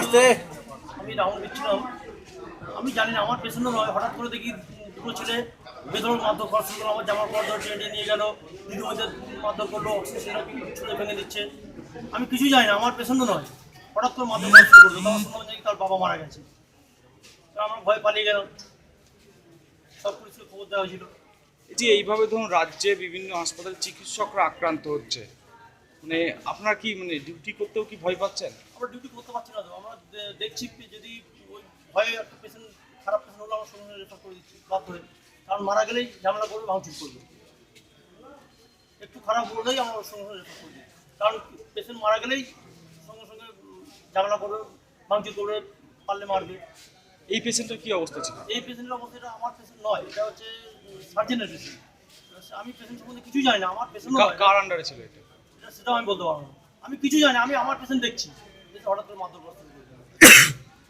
আসতে। আমি রাউন্ড দিচ্ছিলাম আমি জানি না আমার পেছনে নয়। হঠাৎ করে দেখি দুটো ছেলে বেদর মাধ্যম ধর্ষণ করল আমার জামার পর ধরে টেনে নিয়ে গেল। দিদি মধ্যে মারধর করল অক্সিজেন ছুঁড়ে ভেঙে দিচ্ছে। আমি কিছুই জানি না আমার পেছনে নয়। হঠাৎ করে মাধ্যম করা শুরু করল। তখন শুনলাম যে তার বাবা মারা গেছে। তো আমরা ভয় পালিয়ে গেলাম। সব পুলিশকে খবর দেওয়া হয়েছিল। এই যে এইভাবে ধরুন রাজ্যে বিভিন্ন হাসপাতালে চিকিৎসকরা আক্রান্ত হচ্ছে। মানে আপনার কি মানে ডিউটি করতেও কি ভয় পাচ্ছেন? আমরা ডিউটি করতে পারছি না তো। আমরা দেখছি যদি ওই ভয়ে একটা পেশেন্ট খারাপ পেশেন্ট হলে আমরা সঙ্গে রেফার করে দিচ্ছি বাধ্য হয়ে কারণ মারা গেলেই ঝামেলা করবে ভাঙচুর করবে। একটু খারাপ হলেই আমরা ওর সঙ্গে সঙ্গে রেফার করে দিই কারণ পেশেন্ট মারা গেলেই সঙ্গে সঙ্গে ঝামেলা করবে ভাঙচুর করবে পারলে মারবে। এই পেশেন্টের কি অবস্থা ছিল? এই পেশেন্টের অবস্থা এটা আমার পেশেন্ট নয় এটা হচ্ছে সার্জেনের পেশেন্ট আমি পেশেন্ট সম্বন্ধে কিছুই জানি না আমার পেশেন্ট কার আন্ডারে ছিল এটা? সেটাও আমি বলতে পারব না। আমি কিছু জানি আমি আমার পেশেন্ট দেখছি। হঠাৎ করে মারধর করতে শুরু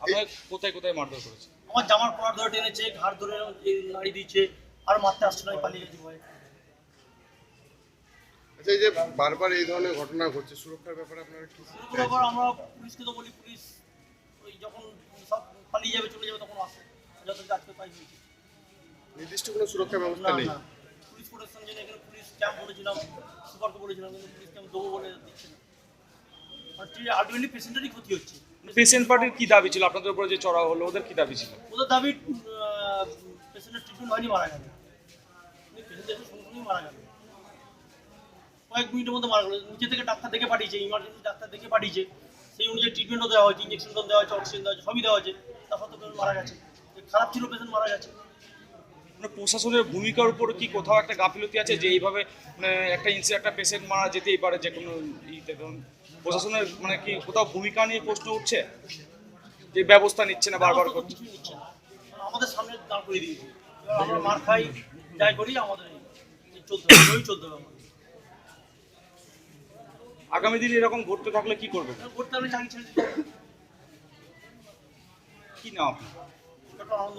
আপনার কোথায় কোথায় মারধর করেছে? আমার জামার কলার ধরে টেনেছে ঘাড় ধরে নাড়ি দিচ্ছে আর মারতে আসছে না পালিয়ে গেছি ভয়ে। আচ্ছা এই যে বারবার এই ধরনের ঘটনা ঘটছে সুরক্ষার ব্যাপারে আপনারা কি শুরু আমরা পুলিশকে তো বলি পুলিশ ওই যখন সব পালিয়ে যাবে চলে যাবে তখন আসে। যত আজকে তাই নির্দিষ্ট কোনো সুরক্ষা ব্যবস্থা নেই। প্রোটেকশন জন্য এখানে পুলিশ ক্যাম্প বলেছিলাম সুপারকে বলেছিলাম কিন্তু পুলিশ ক্যাম্প দেবো বলে দিচ্ছে না। আলটিমেটলি পেশেন্টেরই ক্ষতি হচ্ছে। পেশেন্ট পার্টির কি দাবি ছিল? আপনাদের উপরে যে চড়া হলো ওদের কি দাবি ছিল? ওদের দাবি পেশেন্টের ট্রিটমেন্ট হয়নি মারা গেল। সঙ্গে সঙ্গেই মারা গেল। কয়েক মিনিটের মধ্যে মারা গেল। নিচে থেকে ডাক্তার দেখে পাঠিয়েছে ইমার্জেন্সি ডাক্তার দেখে পাঠিয়েছে। সেই অনুযায়ী ট্রিটমেন্টও দেওয়া হয়েছে ইঞ্জেকশন দেওয়া হয়েছে অক্সিজেন দেওয়া হয়েছে সবই দেওয়া হয়েছে। তার সত্ত্বেও পেশেন্ট মারা গেছে। খারাপ ছিল পেশেন্ট মারা গেছে। প্রশাসনের ভূমিকার উপর কি কোথাও একটা গাফিলতি আছে যে এইভাবে মানে একটা ইনসি একটা পেশেন্ট মারা যেতেই পারে যে কোনো ইতে ধরুন প্রশাসনের মানে কি কোথাও ভূমিকা নিয়ে প্রশ্ন উঠছে? যে ব্যবস্থা নিচ্ছে না বারবার করছে? না। আমাদের সামনে দাঁড় করে দিয়েছে। আমরা মার খাই যাই করি আমাদের চলতে হবে ওই চলতে হবে আগামী দিনে এরকম ঘটতে থাকলে কি করবে করতে হলে চাকরি ছেড়ে কি নাম আপনার? আনন্দ